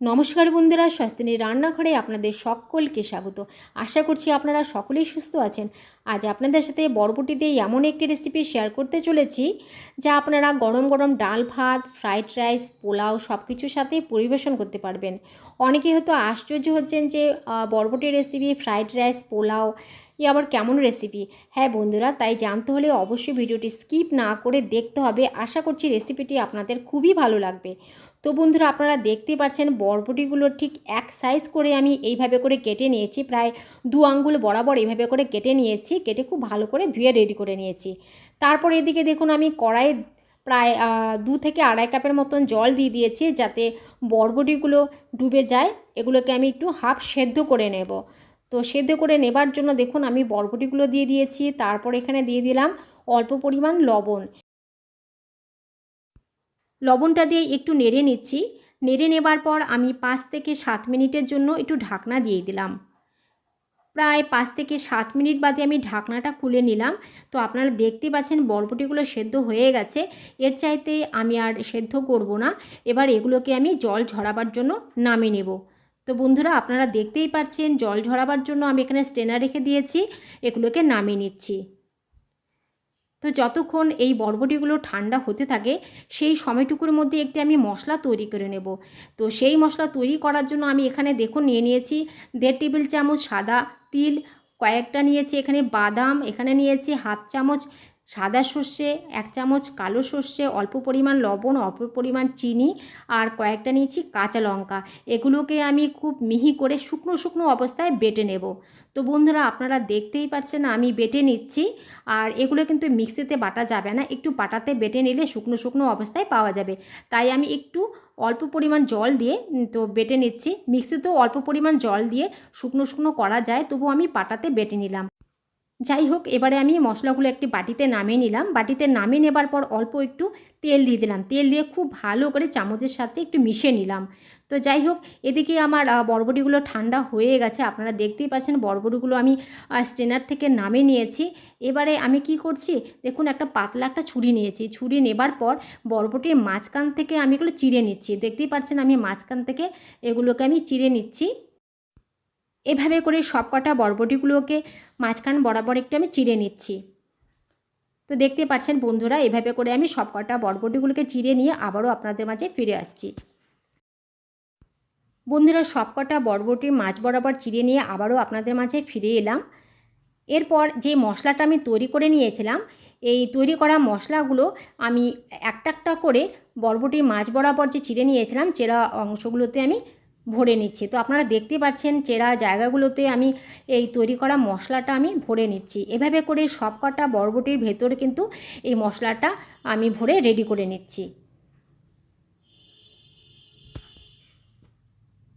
নমস্কার বন্ধুরা স্বাস্থ্যনী রান্নাঘরে আপনাদের সকলকে স্বাগত। আশা করছি আপনারা সকলেই সুস্থ আছেন। আজ আপনাদের সাথে বরবটি দিয়ে এমন একটি রেসিপি শেয়ার করতে চলেছি, যা আপনারা গরম গরম ডাল ভাত ফ্রাইড রাইস পোলাও সব কিছুর সাথে পরিবেশন করতে পারবেন। অনেকে হয়তো আশ্চর্য হচ্ছেন যে বরবটির রেসিপি ফ্রাইড রাইস পোলাও ই আবার কেমন রেসিপি হ্যাঁ বন্ধুরা, তাই জানতে হলে অবশ্যই ভিডিওটি স্কিপ না করে দেখতে হবে। আশা করছি রেসিপিটি আপনাদের খুবই ভালো লাগবে। তো বন্ধুরা আপনারা দেখতেই পাচ্ছেন বরবটিগুলো ঠিক এক সাইজ করে আমি এইভাবে করে কেটে নিয়েছি। প্রায় দু আঙ্গুল বরাবর এইভাবে করে কেটে নিয়েছি। কেটে খুব ভালো করে ধুয়ে রেডি করে নিয়েছি। তারপর এদিকে দেখুন আমি কড়াইয়ে প্রায় দু থেকে আড়াই কাপের মতন জল দিয়ে দিয়েছি যাতে বরবটিগুলো ডুবে যায়। এগুলোকে আমি একটু হাফ সেদ্ধ করে নেব। তো সেদ্ধ করে নেবার জন্য দেখুন আমি বরবটিগুলো দিয়ে দিয়েছি। তারপর এখানে দিয়ে দিলাম অল্প পরিমাণ লবণ। লবণটা দিয়ে একটু নেড়ে নিচ্ছি। নেড়ে নেবার পর আমি পাঁচ থেকে সাত মিনিটের জন্য একটু ঢাকনা দিয়ে দিলাম। প্রায় পাঁচ থেকে সাত মিনিট বাদে আমি ঢাকনাটা খুলে নিলাম। তো আপনারা দেখতে পাচ্ছেন বরবটিগুলো সেদ্ধ হয়ে গেছে। এর চাইতে আমি আর সেদ্ধ করব না। এবার এগুলোকে আমি জল ঝরাবার জন্য নামে নেব। তো বন্ধুরা, আপনারা দেখতেই পাচ্ছেন জল ঝরাবার জন্য আমি এখানে স্টেনার রেখে দিয়েছি। এগুলোকে নামিয়ে নিচ্ছি। তো যতক্ষণ এই বরবটিগুলো ঠান্ডা হতে থাকে, সেই সময়টুকুর মধ্যে একটি আমি মশলা তৈরি করে নেব। তো সেই মশলা তৈরি করার জন্য আমি এখানে দেখুন নিয়ে নিয়েছি দেড় টেবিল চামচ সাদা তিল, কয়েকটা নিয়েছি এখানে বাদাম, এখানে নিয়েছি হাফ চামচ সাদা সর্ষে, এক চামচ কালো সর্ষে, অল্প পরিমাণ লবণ, অল্প পরিমাণ চিনি আর কয়েকটা নিয়েছি কাঁচা লঙ্কা। এগুলোকে আমি খুব মিহি করে শুকনো শুকনো অবস্থায় বেটে নেব। তো বন্ধুরা, আপনারা দেখতেই পাচ্ছেন আমি বেটে নিচ্ছি আর এগুলো কিন্তু মিক্সিতে বাটা যাবে না। একটু পাটাতে বেটে নিলে শুকনো শুকনো অবস্থায় পাওয়া যাবে। তাই আমি একটু অল্প পরিমাণ জল দিয়ে তো বেটে নিচ্ছি। মিক্সিতেও অল্প পরিমাণ জল দিয়ে শুকনো শুকনো করা যায় তবু আমি পাটাতে বেটে নিলাম। যাই হোক এবারে আমি মশলাগুলো একটি বাটিতে নামিয়ে নিলাম। বাটিতে নামিয়ে নেবার পর অল্প একটু তেল দিয়ে দিলাম। তেল দিয়ে খুব ভালো করে চামচের সাথে একটু মিশিয়ে নিলাম। তো যাই হোক এদিকে আমার বরবটিগুলো ঠান্ডা হয়ে গেছে। আপনারা দেখতেই পাচ্ছেন বরবটিগুলো আমি স্টেনার থেকে নামিয়ে নিয়েছি। এবারে আমি কি করছি? দেখুন, একটা পাতলা একটা ছুরি নিয়েছি। ছুরি নেবার পর বরবটির মাঝখান থেকে আমি এগুলো চিড়ে নিচ্ছি। দেখতেই পাচ্ছেন, আমি মাঝখান থেকে এগুলোকে আমি চিড়ে নিচ্ছি। এভাবে করে সব কটা বরবটিগুলোকে মাঝখান বরাবর একটু আমি চিড়ে নিচ্ছি। তো দেখতে পাচ্ছেন বন্ধুরা, এভাবে করে আমি সব কটা বরবটিগুলোকে চিড়ে নিয়ে আবারও আপনাদের মাঝে ফিরে আসছি। বন্ধুরা সব কটা বরবটির মাছ বরাবর চিড়ে নিয়ে আবারও আপনাদের মাঝে ফিরে এলাম। এরপর যে মশলাটা আমি তৈরি করে নিয়েছিলাম, এই তৈরি করা মশলাগুলো আমি একটা একটা করে বরবটির মাছ বরাবর যে চিড়ে নিয়েছিলাম, চেরা অংশগুলোতে আমি ভরে নিচ্ছি। তো আপনারা দেখতে পাচ্ছেন চেরা জায়গাগুলোতে আমি এই তৈরি করা মশলাটা আমি ভরে নিচ্ছি। এভাবে করে সব কটা বরবটির ভেতরে কিন্তু এই মশলাটা আমি ভরে রেডি করে নিচ্ছি।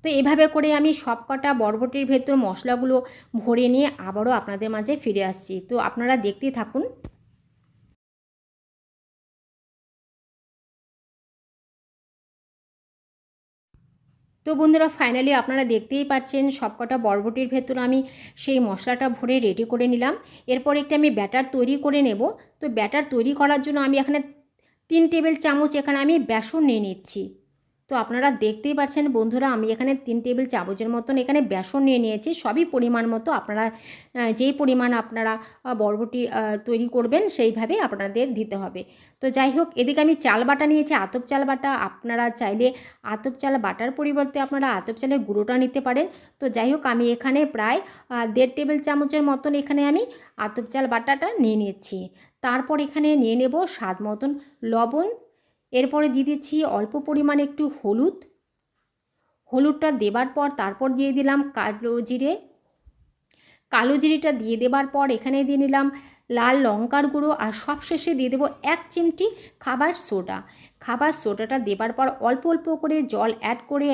তো এভাবে করে আমি সব কটা বরবটির ভেতর মশলাগুলো ভরে নিয়ে আবারও আপনাদের মাঝে ফিরে আসছি। তো আপনারা দেখতেই থাকুন। তো বন্ধুরা ফাইনালি আপনারা দেখতেই পাচ্ছেন সবকটা বরবটির ভেতর আমি সেই মশলাটা ভরে রেডি করে নিলাম। এরপর একটি আমি ব্যাটার তৈরি করে নেব। তো ব্যাটার তৈরি করার জন্য আমি এখানে তিন টেবিল চামচ এখানে আমি বেসন নিয়ে নিচ্ছি। তো আপনারা দেখতেই পাচ্ছেন বন্ধুরা, আমি এখানে তিন টেবিল চামচের মতন এখানে বেসন নিয়ে নিয়েছি। সবই পরিমাণ মতো আপনারা যেই পরিমাণ আপনারা বরবটি তৈরি করবেন সেইভাবে আপনাদের দিতে হবে। তো যাই হোক, এদিকে আমি চাল বাটা নিয়েছি, আতপ চাল বাটা। আপনারা চাইলে আতপ চাল বাটার পরিবর্তে আপনারা আতপ চালের গুঁড়োটা নিতে পারেন। তো যাই হোক, আমি এখানে প্রায় দেড় টেবিল চামচের মতন এখানে আমি আতপ চাল বাটাটা নিয়ে নিচ্ছি তারপর এখানে নিয়ে নেব স্বাদ মতন লবণ এরপরে দিয়ে দিচ্ছি অল্প পরিমাণে একটু হলুদ। হলুদটা দেবার পর তারপর দিয়ে দিলাম কালো জিরে। কালো জিরেটা দিয়ে দেবার পর এখানে দিয়ে নিলাম লাল লঙ্কার গুঁড়ো আর সবশেষে দিয়ে দেবো এক চিমটি খাবার সোডা। খাবার সোডাটা দেবার পর অল্প অল্প করে জল অ্যাড করে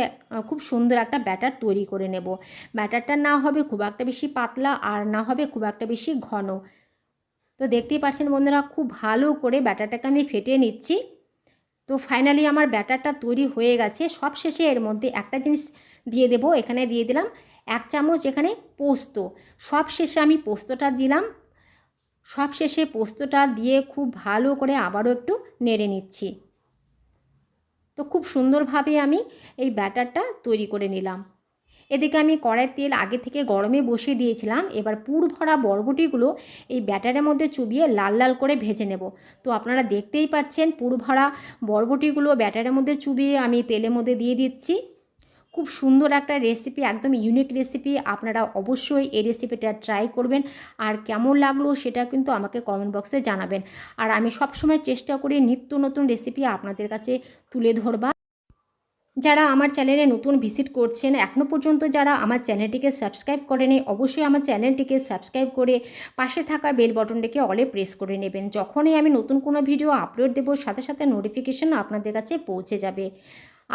খুব সুন্দর একটা ব্যাটার তৈরি করে নেব। ব্যাটারটা না হবে খুব একটা বেশি পাতলা আর না হবে খুব একটা বেশি ঘন। তো দেখতেই পাচ্ছেন বন্ধুরা, খুব ভালো করে ব্যাটারটাকে আমি ফেটে নিচ্ছি। তো ফাইনালি আমার ব্যাটারটা তৈরি হয়ে গেছে। সব শেষে এর মধ্যে একটা জিনিস দিয়ে দেব, এখানে দিয়ে দিলাম এক চামচ এখানে পোস্ত। সব শেষে আমি পোস্তটা দিলাম। সব শেষে পোস্তটা দিয়ে খুব ভালো করে আবারও একটু নেড়ে নিচ্ছি। তো খুব সুন্দরভাবে আমি এই ব্যাটারটা তৈরি করে নিলাম। এদিকে আমি কড়াইয়ের তেল আগে থেকে গরমে বসিয়ে দিয়েছিলাম। এবার পুর ভরা বরবটিগুলো এই ব্যাটারের মধ্যে চুবিয়ে লাল লাল করে ভেজে নেব। তো আপনারা দেখতেই পাচ্ছেন পুর ভরা বরবটিগুলো ব্যাটারের মধ্যে চুবিয়ে আমি তেলের মধ্যে দিয়ে দিচ্ছি। খুব সুন্দর একটা রেসিপি একদম ইউনিক রেসিপি আপনারা অবশ্যই এই রেসিপিটা ট্রাই করবেন। আর কেমন লাগল সেটা কিন্তু আমাকে কমেন্ট বক্সে জানাবেন। আর আমি সবসময় চেষ্টা করি নিত্য নতুন রেসিপি আপনাদের কাছে তুলে ধরবা যারা আমার চ্যানেলে নতুন ভিজিট করছেন এখনও পর্যন্ত যারা আমার চ্যানেলটিকে সাবস্ক্রাইব করেনি, অবশ্যই আমার চ্যানেলটিকে সাবস্ক্রাইব করে পাশে থাকা বেল বটনটিকে অলে প্রেস করে নেবেন। যখনই আমি নতুন কোনো ভিডিও আপলোড দেব, সাথে সাথে নোটিফিকেশন আপনাদের কাছে পৌঁছে যাবে।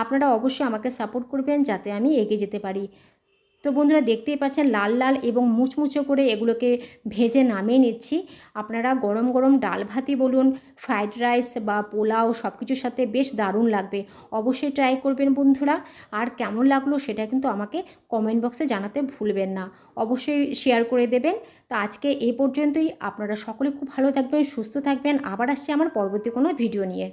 আপনারা অবশ্যই আমাকে সাপোর্ট করবেন, যাতে আমি এগিয়ে যেতে পারি। তো বন্ধুরা দেখতেই পাচ্ছেন, লাল লাল এবং মুচমুচো করে এগুলোকে ভেজে নামিয়ে নিচ্ছি। আপনারা গরম গরম ডাল ভাতি বলুন, ফ্রাইড রাইস বা পোলাও সব কিছুর সাথে বেশ দারুণ লাগবে। অবশ্যই ট্রাই করবেন বন্ধুরা। আর কেমন লাগল সেটা কিন্তু আমাকে কমেন্ট বক্সে জানাতে ভুলবেন না। অবশ্যই শেয়ার করে দেবেন। তো আজকে এই পর্যন্তই। আপনারা সকলে খুব ভালো থাকবেন, সুস্থ থাকবেন। আবার আসছি আমার পরবর্তী কোনো ভিডিও নিয়ে।